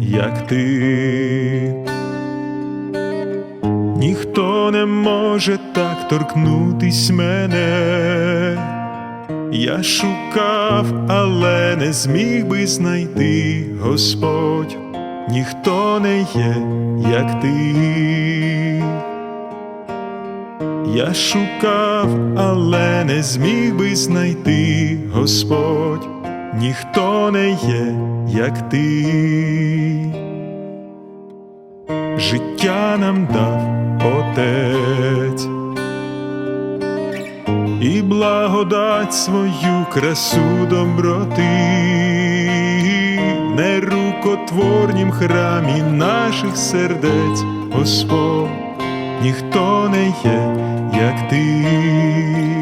Як ти, ніхто не може так торкнутись мене. Я шукав, але не зміг би знайти Господь, ніхто не є, як ти. Я шукав, але не зміг би знайти Господь, ніхто не є, як ти. Життя нам дав Отець і благодать свою красу доброти, не рукотворнім храмі наших сердець, Господь, ніхто не є, як ти.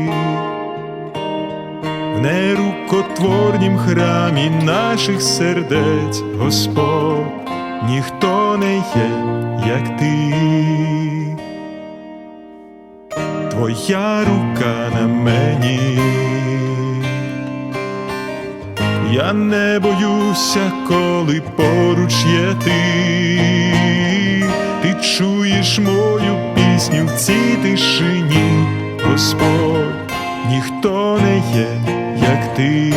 В нерукотворнім храмі наших сердець, Господь, ніхто не є, як ти. Твоя рука на мені, я не боюся, коли поруч є ти, ти чуєш мою пісню в цій тишині, Господь, ніхто не є, як ти.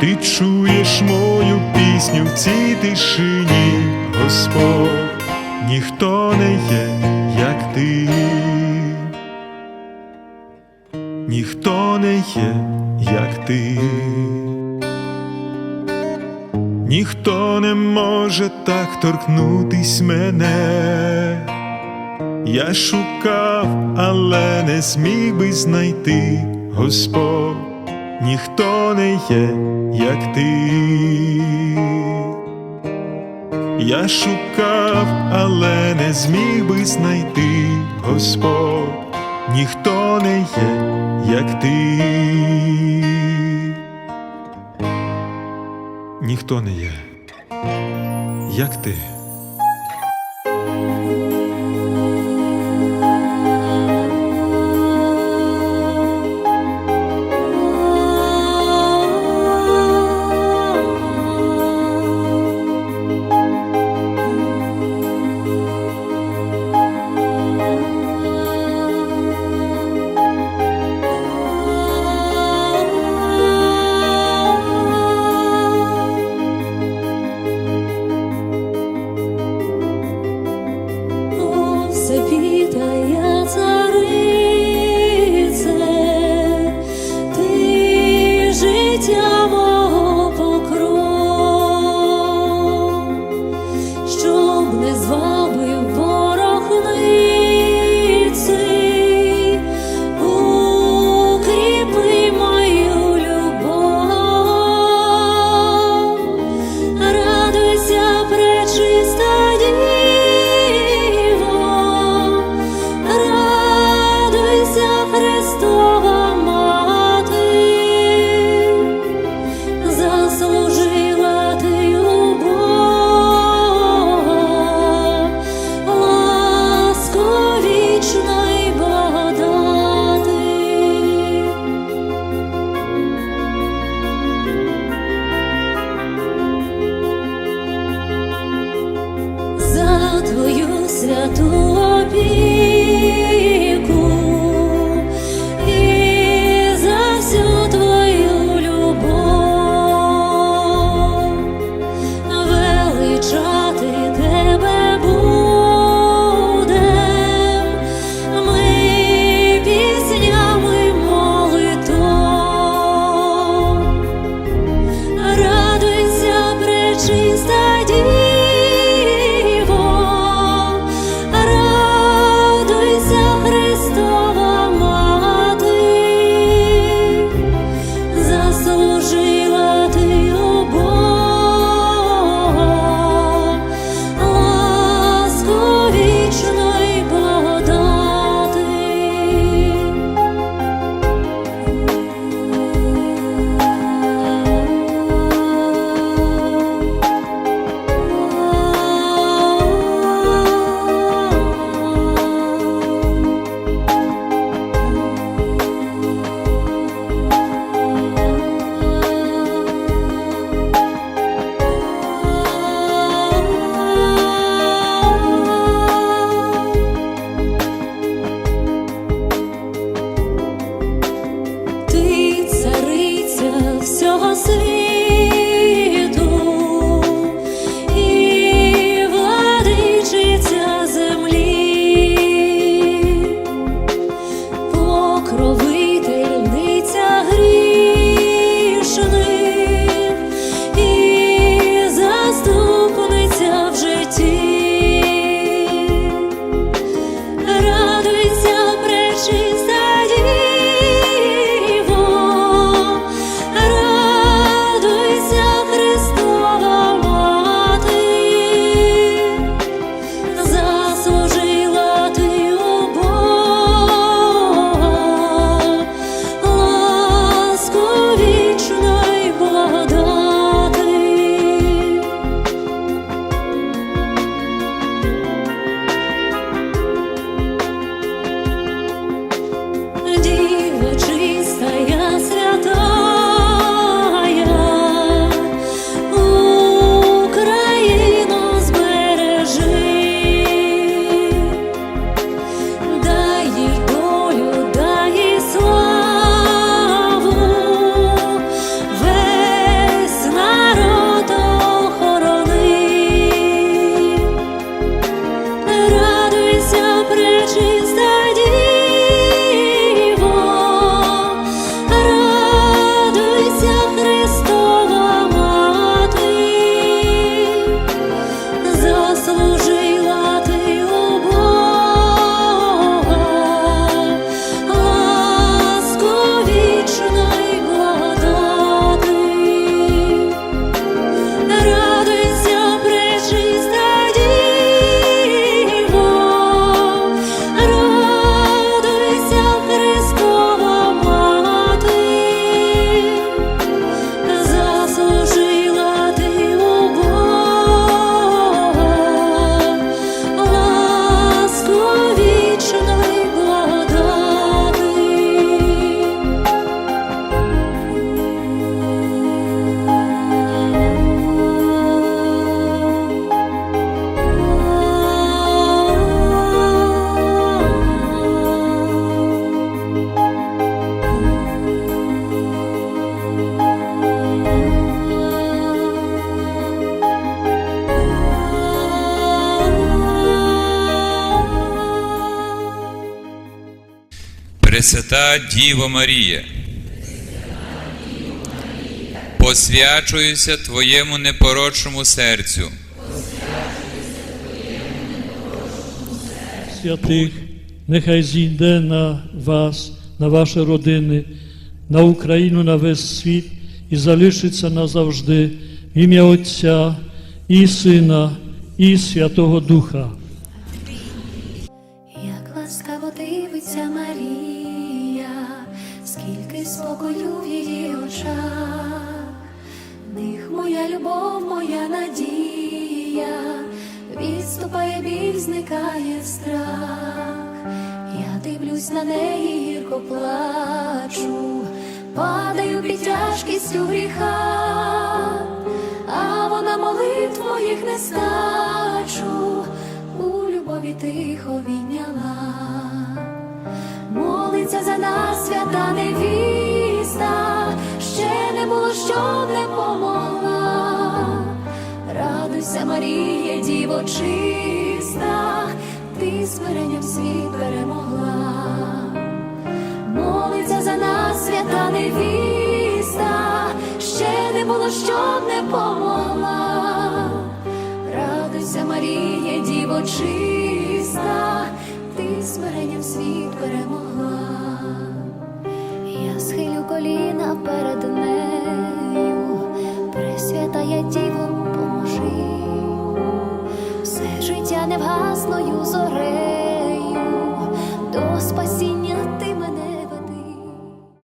Ти чуєш мою пісню в цій тишині, Господь, ніхто не є, як ти, ніхто не є, як ти, ніхто не може так торкнутись мене. Я шукав, але не зміг би знайти Господь, ніхто не є, як ти. Я шукав, але не зміг би знайти Господь, ніхто не є, як ти. Ніхто не є, як ти. Пресвята Діво Марія, посвячуюся Твоєму непорочному серцю, святих, нехай зійде на вас, на ваші родини, на Україну, на весь світ і залишиться назавжди в ім'я Отця і Сина, і Святого Духа. Біль, зникає страх. Я дивлюсь на неї, гірко плачу, падаю під тяжкістю гріха, а вона молитв моїх не стачу, у любові тихо відняла. Молиться за нас Марія, діво чиста, ти смиренням світ перемогла. Молиться за нас свята невіста, ще не було, щоб не помогла. Радуйся, Марія, діво чиста, ти смиренням світ перемогла. Я схилю коліна перед нею, Пресвятая Діво, невгасною зорею